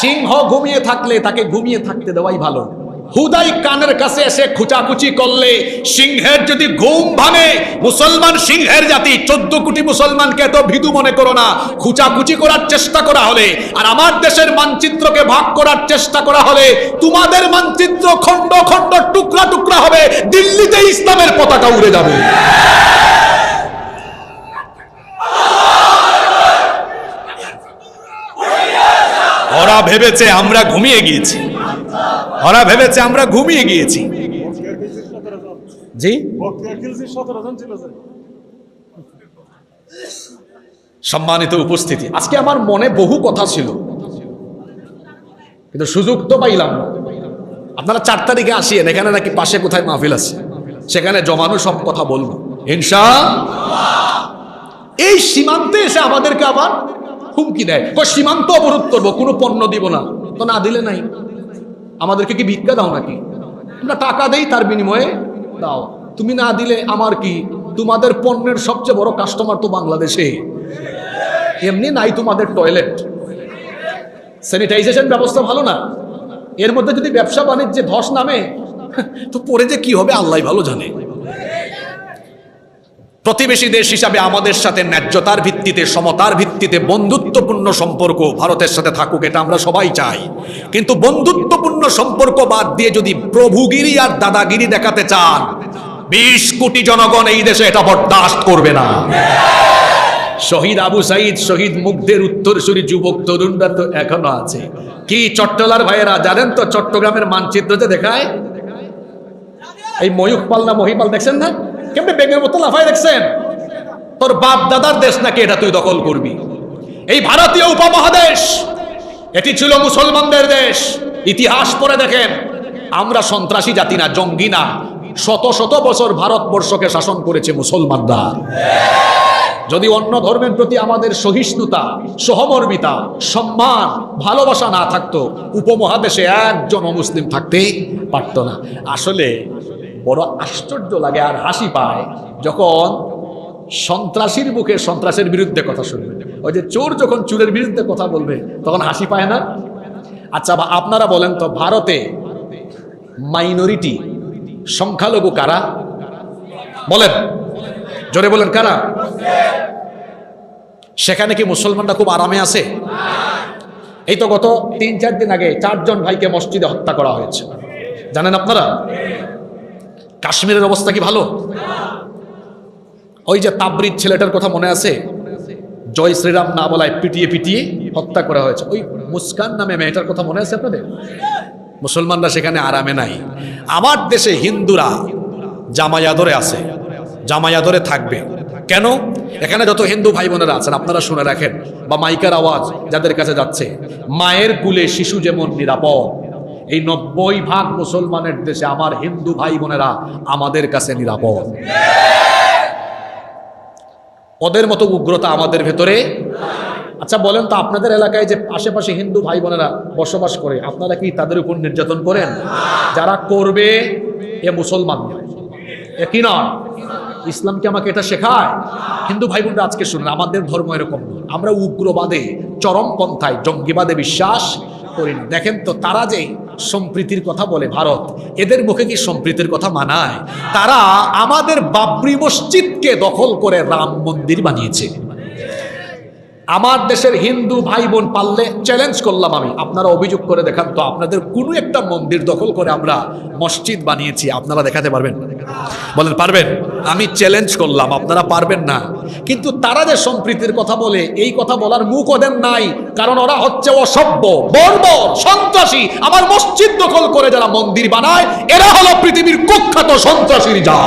সিংহ ঘুমিয়ে থাকলে তাকে ঘুমিয়ে থাকতে দেওয়াই ভালো। হুদাই কানের কাছে এসে খুচাকুচি করলে সিংহের যদি ঘুম ভাঙে, মুসলমান সিংহের জাতি, চোদ্দ কোটি মুসলমানকে এত ভীতু মনে করো না। খুচাকুচি করার চেষ্টা করা হলে আর আমার দেশের মানচিত্রকে ভাগ করার চেষ্টা করা হলে তোমাদের মানচিত্র খণ্ড খণ্ড টুকরা টুকরা হবে। দিল্লিতে ইসলামের পতাকা উড়ে যাবে। ওরা ভেবেছে আমরা ঘুমিয়ে গিয়েছি। ওরা ভেবেছে আমরা ঘুমিয়ে গিয়েছি। জি? সম্মানিত উপস্থিতি। আজকে আমার মনে বহু কথা ছিল। কিন্তু সুযোগ তো পাইলাম আপনারা চার তারিখে আসিয়েন, এখানে নাকি পাশে কোথায় মাহফিল আছে? সেখানে জমানো সব কথা বলব। ইনশা এই সীমান্তে এসে আমাদেরকে আবার হুমকি দেয়। সীমান্ত অবরোধ করব, কোনো পণ্য দিব না। তো না দিলে নাই। আমাদেরকে কি ভিক্ষা দাও নাকি? আমরা টাকা দেই, তার বিনিময়ে দাও। তুমি না দিলে আমার কি? তোমাদের পণ্যের সবচেয়ে বড় কাস্টমার তো বাংলাদেশে। এমনি নাই তোমাদের টয়লেট স্যানিটাইজেশন ব্যবস্থা ভালো না? এর মধ্যে যদি ব্যবসা বাণিজ্যে ধস নামে, তো পরে যে কি হবে আল্লাহ ভালো জানে। প্রতিবেশী দেশ হিসাবে আমাদের সাথে ন্যায্যতার ভিত্তিতে, সমতার ভিত্তিতে বন্ধুত্বপূর্ণ সম্পর্ক ভারতের সাথে থাকুক, এটা আমরা সবাই চাই। কিন্তু বন্ধুত্বপূর্ণ সম্পর্ক বাদ দিয়ে যদি প্রভুগিরি আর দাদাগিরি দেখাতে চান, বিশ কোটি জনগণ এই দেশে এটা বরদাস্ত করবে না। শহীদ আবু সাইদ, শহীদ মুগ্ধের উত্তরসূরি যুবক তরুণরা তো এখনও আছে। কি চট্টলার ভাইয়েরা, জানেন তো চট্টগ্রামের মানচিত্র যে দেখায়? এই ময়ূক পাল না মহিপাল দেখছেন না? কেমনে বেগের মতো লাফাই দেখছেন? তোর বাপ দাদার দেশ নাকি এটা তুই দখল করবি? এই ভারতীয় উপমহাদেশ, এটি ছিল মুসলমানদের দেশ। ইতিহাস পড়ে দেখেন, আমরা সন্ত্রাসী জাতি না, জঙ্গি না। শত শত বছর ভারতবর্ষকে শাসন করেছে মুসলমানরা। যদি অন্য ধর্মের প্রতি আমাদের সহিষ্ণুতা, সহমর্মিতা, সম্মান, ভালোবাসা না থাকতো, উপমহাদেশে একজন অমুসলিম থাকতে পারত না। আসলে বড় আশ্চর্য লাগে আর হাসি পায় যখন সন্ত্রাসীর মুখে সন্ত্রাসের বিরুদ্ধে কথা শুনবে। ওই যে চোর যখন চোরের বিরুদ্ধে কথা বলবে, তখন হাসি পায় না? আচ্ছা আপনারা বলেন তো, ভারতে মাইনরিটি সংখ্যালঘু কারা? বলেন। জোরে বলেন, কারা? সেখানে কি মুসলমানরা খুব আরামে আছে? এই তো গত তিন চার দিন আগে চারজন ভাইকে মসজিদে হত্যা করা হয়েছে। জানেন আপনারা? কাশ্মীরের অবস্থা কি ভালো? ওই যে তাবরিদ ছেলেটার কথা মনে আছে? জয় শ্রীরাম না বলায় পিটিয়ে পিটিয়ে হত্যা করা হয়েছে। ওই মুস্কান নামে মেয়েটার কথা মনে আছে আপনাদের? মুসলমানরা সেখানে আরামে নাই। আমার দেশে হিন্দুরা জামায়াদরে আছে। জামায়াদরে থাকবে। কেন? এখানে যত হিন্দু ভাই বোনেরা আছেন, আপনারা শুনে রাখেন। বা মাইকার আওয়াজ যাদের কাছে যাচ্ছে, মায়ের কুলে শিশু যেমন নিরাপদ এই নব্বই ভাগ মুসলমানের দেশে আমার হিন্দু ভাই বোনেরা আমাদের কাছে নিরাপদ। ওদের মতো উগ্রতা আমাদের ভেতরে? আচ্ছা বলেন তো আপনাদের এলাকায় যে আশেপাশে হিন্দু ভাই বোনেরা বসবাস করে, আপনারা কি তাদের উপর নির্যাতন করেন? যারা করবে, এ মুসলমান নয়। এ কি নয়? ইসলাম কি আমাকে এটা শেখায়? হিন্দু ভাই বোনরা আজকে শুনুন, আমাদের ধর্ম এরকম। আমরা উগ্রবাদে, চরমপন্থায়, জঙ্গিবাদে বিশ্বাস করি না। দেখেন তো, তারা যে সম্প্রীতির কথা বলে ভারত, এদের মুখে কি সম্প্রীতির কথা মানায়? তারা আমাদের বাবরি মসজিদকে দখল করে রাম মন্দির বানিয়েছে। আমার দেশের হিন্দু ভাই বোন পারলে চ্যালেঞ্জ করলাম আমি। আপনারা অভিযোগ করে দেখান তো আপনাদের কোনো একটা মন্দির দখল করে আমরা মসজিদ বানিয়েছি, আপনারা দেখাতে পারবেন? বলেন, পারবেন? আমি চ্যালেঞ্জ করলাম, আপনারা পারবেন না। কিন্তু তারা যে সম্প্রীতির কথা বলে, এই কথা বলার মুখ ওদের নাই, কারণ ওরা হচ্ছে অসভ্য, বর্বর, সন্ত্রাসী। আমার মসজিদ দখল করে যারা মন্দির বানায়, এরা হলো পৃথিবীর কুখ্যাত সন্ত্রাসীর যা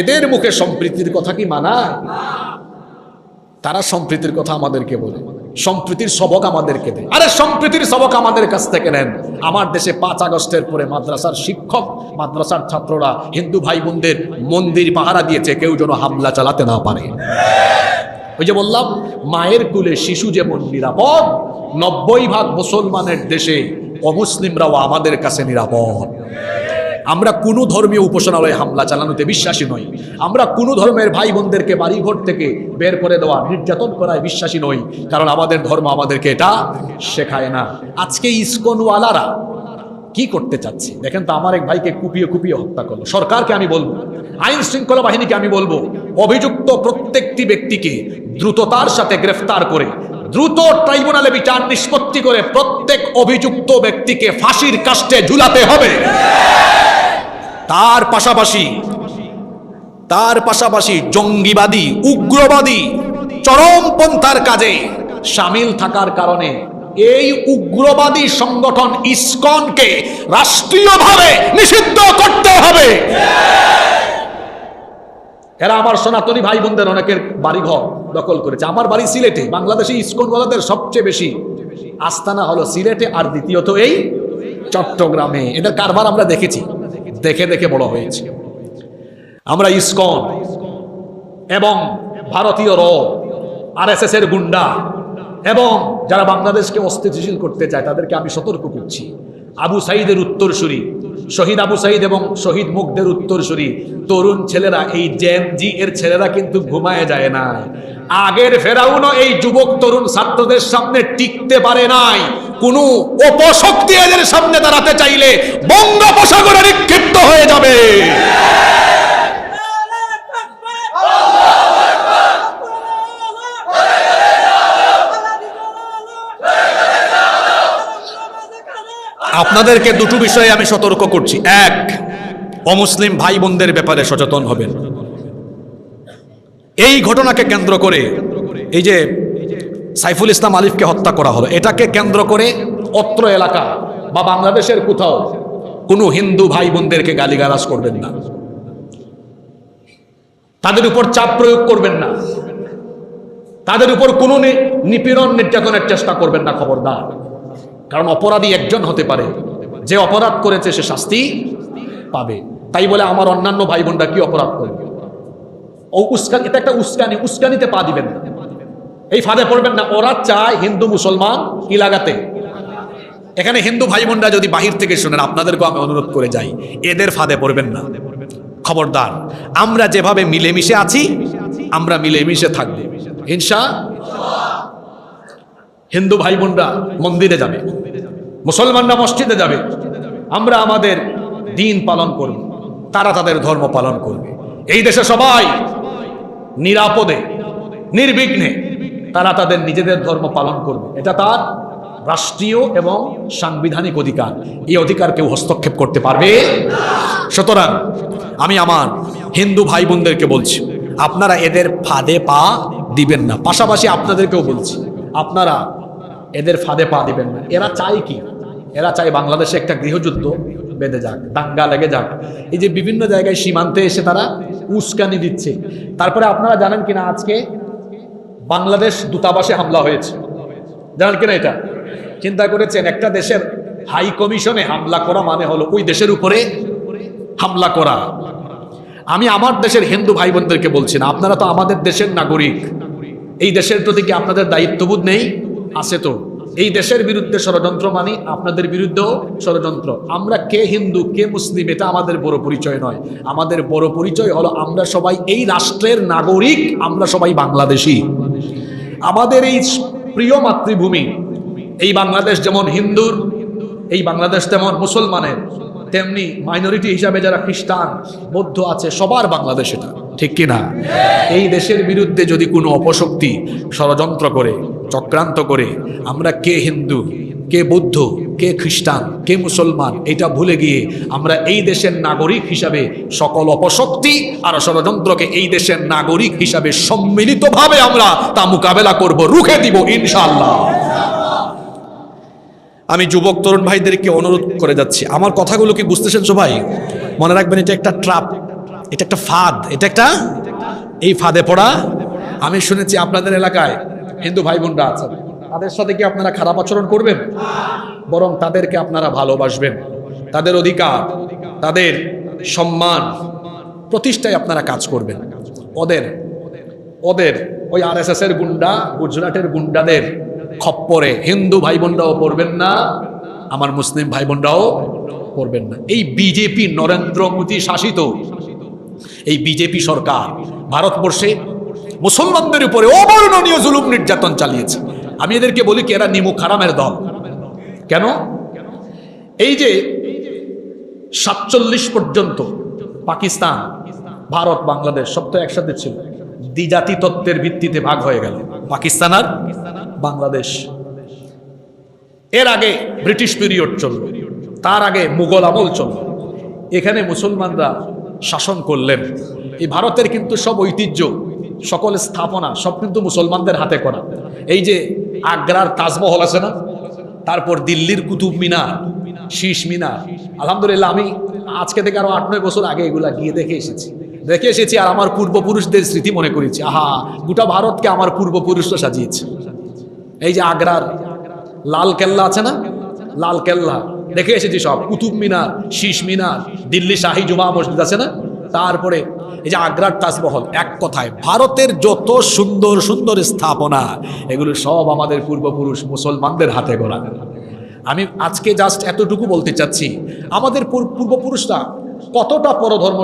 এদের মুখে সম্প্রীতির কথা কি মানায়? তারা সম্প্রীতির কথা আমাদেরকে বলে। সম্প্রীতির সবক আমাদেরকে দেয়। আরে সম্প্রীতির সবক আমাদের কাছ থেকে নেন। আমার দেশে পাঁচ আগস্টের পরে মাদ্রাসার শিক্ষক, মাদ্রাসার ছাত্ররা হিন্দু ভাই বোনদের মন্দির পাহারা দিয়েছে, কেউ যেন হামলা চালাতে না পারে। ওই যে বললাম, মায়ের কুলে শিশু যেমন নিরাপদ, নব্বই ভাগ মুসলমানের দেশে অমুসলিমরাও আমাদের কাছে নিরাপদ। আমরা কোনো ধর্মীয় উপাসনালয়ে হামলা চালানোতে বিশ্বাসী নই। আমরা কোনো ধর্মের ভাই বোনদেরকে বাড়িঘর থেকে বের করে দেওয়া, নির্যাতন করায় বিশ্বাসী নই। কারণ আমাদের ধর্ম আমাদেরকে এটা শেখায় না। আজকে ইস্কনওয়ালারা কি করতে চাচ্ছে? দেখেন তো আমার এক ভাইকে কুপিয়ে কুপিয়ে হত্যা করল। সরকারকে আমি বলব, আইন শৃঙ্খলা বাহিনীকে আমি বলব, অভিযুক্ত প্রত্যেকটি ব্যক্তিকে দ্রুততার সাথে গ্রেফতার করে, দ্রুত ট্রাইব্যুনালে বিচার নিষ্পত্তি করে প্রত্যেক অভিযুক্ত ব্যক্তিকে ফাঁসির কাস্টে ঝুলাতে হবে। তার পাশাপাশি তার পাশাপাশি জঙ্গিবাদী, উগ্রবাদী, চরমপন্থার কাজে সামিল থাকার কারণে এই উগ্রবাদী সংগঠন ইসকনকে রাষ্ট্রীয়ভাবে নিষিদ্ধ করতে হবে। এরা আমার সনাতনী ভাই বোনদের অনেকের বাড়িঘর দখল করেছে। আমার বাড়ি সিলেটে, বাংলাদেশে ইসকনওয়ালাদের সবচেয়ে বেশি। আস্তানা হলো সিলেটে আর দ্বিতীয়ত এই চট্টগ্রামে। এদের কারবার আমরা দেখেছি। দেখে দেখে বড় হয়েছে। আমরা ইসকন এবং ভারতীয় র আর এস এর গুন্ডা এবং যারা বাংলাদেশকে অস্থিতিশীল করতে চায়, তাদেরকে আমি সতর্ক করছি। আবু সাইদের উত্তরসূরি, শহীদ আবু সাইদ এবং শহীদ মুখদের উত্তরসূরি, তরুণ ছেলেরা, এই জেন জি এর ছেলেরা কিন্তু ঘুমায় যায় না আগের ফেরাউনও এই যুবক তরুণ ছাত্রদের সামনে টিকতে পারে নাই। কোনো অপশক্তি এদের সামনে দাঁড়াতে চাইলে বঙ্গোপসাগরে নিক্ষিপ্ত হয়ে যাবে। আপনাদেরকে দুটো বিষয়ে আমি সতর্ক করছি। এক, অমুসলিম ভাই বোনদের ব্যাপারে সচেতন হবেন। এই ঘটনাকে কেন্দ্র করে এই যে সাইফুল ইসলাম আলিফকে হত্যা করা হলো। এটাকে কেন্দ্র করে অত্র এলাকা বা বাংলাদেশের কোথাও কোনো হিন্দু ভাই বোনদেরকে গালিগালাজ করবেন না। তাদের উপর চাপ প্রয়োগ করবেন না। তাদের উপর কোনো নিপীড়ন নির্যাতনের চেষ্টা করবেন না, খবরদার। কারণ অপরাধী একজন হতে পারে। যে অপরাধ করেছে, সে শাস্তি পাবে। তাই বলে আমার অন্যান্য ভাই বোনরা কি অপরাধ করবে? ও উস্কান এটা একটা উস্কানি উস্কানিতে পা দিবেন না। এই ফাঁদে পড়বেন না। ওরা চায় হিন্দু, মুসলমান কি লাগাতে? এখানে হিন্দু ভাই বোনরা যদি বাহির থেকে শোনেন, আপনাদেরকেও আমি অনুরোধ করে যাই। এদের ফাঁদে পড়বেন না। খবরদার, আমরা যেভাবে মিলেমিশে আছি, আমরা মিলেমিশে থাকব। হিংসা হিন্দু ভাই বোনরা মন্দিরে যাবে। মুসলমানরা মসজিদে যাবে। আমরা আমাদের দিন পালন করব। তারা তাদের ধর্ম পালন করবে। এই দেশে সবাই নিরাপদে, নির্বিঘ্নে তারা তাদের নিজেদের ধর্ম পালন করবে। এটা তার রাষ্ট্রীয় এবং সাংবিধানিক অধিকার। এই অধিকার কেউ হস্তক্ষেপ করতে পারবে? সুতরাং আমি আমার হিন্দু ভাই বোনদেরকে বলছি, আপনারা এদের ফাঁদে পা দিবেন না। পাশাপাশি আপনাদেরকেও বলছি, আপনারা এদের ফাঁদে পা দিবেন না। এরা চায় কি? এরা চায় বাংলাদেশে একটা গৃহযুদ্ধ বেঁধে যাক, দাঙ্গা লেগে যাক। এই যে বিভিন্ন জায়গায় সীমান্তে এসে তারা উস্কানি দিচ্ছে। তারপরে আপনারা জানেন কিনা আজকে বাংলাদেশ দূতাবাসে হামলা হয়েছে। জানেন কিনা এটা? চিন্তা করেছেন, একটা দেশের হাই কমিশনে হামলা করা মানে হলো ওই দেশের উপরে হামলা করা। আমি আমার দেশের হিন্দু ভাই বোনদেরকে বলছি না, আপনারা তো আমাদের দেশের নাগরিক। এই দেশের প্রতি কি আপনাদের দায়িত্ববোধ নেই? আছে তো। এই দেশের বিরুদ্ধে ষড়যন্ত্র মানে আপনাদের বিরুদ্ধেও ষড়যন্ত্র। আমরা কে হিন্দু, কে মুসলিম, এটা আমাদের বড় পরিচয় নয়। আমাদের বড় পরিচয় হলো আমরা সবাই এই রাষ্ট্রের নাগরিক, আমরা সবাই বাংলাদেশি। আমাদের এই প্রিয় মাতৃভূমি, এই বাংলাদেশ যেমন হিন্দুর, এই বাংলাদেশ তেমন মুসলমানের, তেমনি মাইনরিটি হিসাবে যারা খ্রিস্টান, বৌদ্ধ আছে, সবার বাংলাদেশ এটা। ঠিক কি না এই দেশের বিরুদ্ধে যদি কোনো অপশক্তি ষড়যন্ত্র করে, চক্রান্ত করে, আমরা কে হিন্দু, কে বৌদ্ধ, কে খ্রিস্টান, কে মুসলমান, এটা ভুলে গিয়ে আমরা এই দেশের নাগরিক হিসাবে সকল অপশক্তি আর ষড়যন্ত্রকে এই দেশের নাগরিক হিসাবে সম্মিলিতভাবে আমরা তা মোকাবেলা করব, রুখে দিব ইনশাল্লাহ আমি যুবক তরুণ ভাইদেরকে অনুরোধ করে যাচ্ছি। আমার কথাগুলো কি বুঝতেছেন সবাই? মনে রাখবেন এটা একটা ট্রাপ। এটা একটা ফাঁদ, এটা একটা এই ফাঁদে পড়া। আমি শুনেছি আপনাদের এলাকায় হিন্দু ভাই বোনরা আছেন। তাদের সাথে কি আপনারা খারাপ আচরণ করবেন? বরং তাদেরকে আপনারা ভালোবাসবেন। তাদের অধিকার, তাদের সম্মান, প্রতিষ্ঠায় আপনারা কাজ করবেন। ওদের ওদের ওই আর এস এর গুন্ডা, গুজরাটের গুন্ডাদের খপ্পরে হিন্দু ভাই বোনরাও পড়বেন না, আমার মুসলিম ভাই বোনরাও করবেন না। এই বিজেপি নরেন্দ্র মোদী শাসিত এই বিজেপি সরকার ভারতবর্ষে মুসলমানদের উপরে অবর্ণনীয় জুলুম নির্যাতন চালিয়েছে। আমি এদেরকে বলি কি, এরা নিমুখ হারামের দল। কেন? এই যে সাতচল্লিশ পর্যন্ত পাকিস্তান, ভারত, বাংলাদেশ সব তো একসাথে ছিল। দ্বিজাতি তত্ত্বের ভিত্তিতে ভাগ হয়ে গেল। পাকিস্তান আর বাংলাদেশ। এর আগে ব্রিটিশ পিরিয়ড চলল। তার আগে মুঘল আমল চলল। এখানে মুসলমানরা শাসন করলেন। এই ভারতের কিন্তু সব ঐতিহ্য, সকল স্থাপনা সব কিন্তু মুসলমানদের হাতে করা। এই যে আগ্রার তাজমহল আছে না, তারপর দিল্লির কুতুব মিনার, শীষ মিনার। আলহামদুলিল্লাহ, আমি আজকে থেকে আরও আট নয় বছর আগে এগুলা গিয়ে দেখে এসেছি। দেখে এসেছি আর আমার পূর্বপুরুষদের স্মৃতি মনে করেছি। আহা, গোটা ভারতকে আমার পূর্বপুরুষরা সাজিয়েছে। এই যে আগ্রার লাল কেল্লা আছে না? লাল কেল্লা। দেখে এসেছি সব। কুতুব মিনার, শীষ মিনার, দিল্লি শাহী জুমা মসজিদ আছে না? তারপরে এই যে আগ্রার তাজমহল, এক কথায় ভারতের যত সুন্দর সুন্দর স্থাপনা, এগুলো সব আমাদের পূর্বপুরুষ মুসলমানদের হাতে গড়া আমি আজকে জাস্ট এতটুকু বলতে চাচ্ছি, আমাদের পূর্বপুরুষরা কতটা পরধর্ম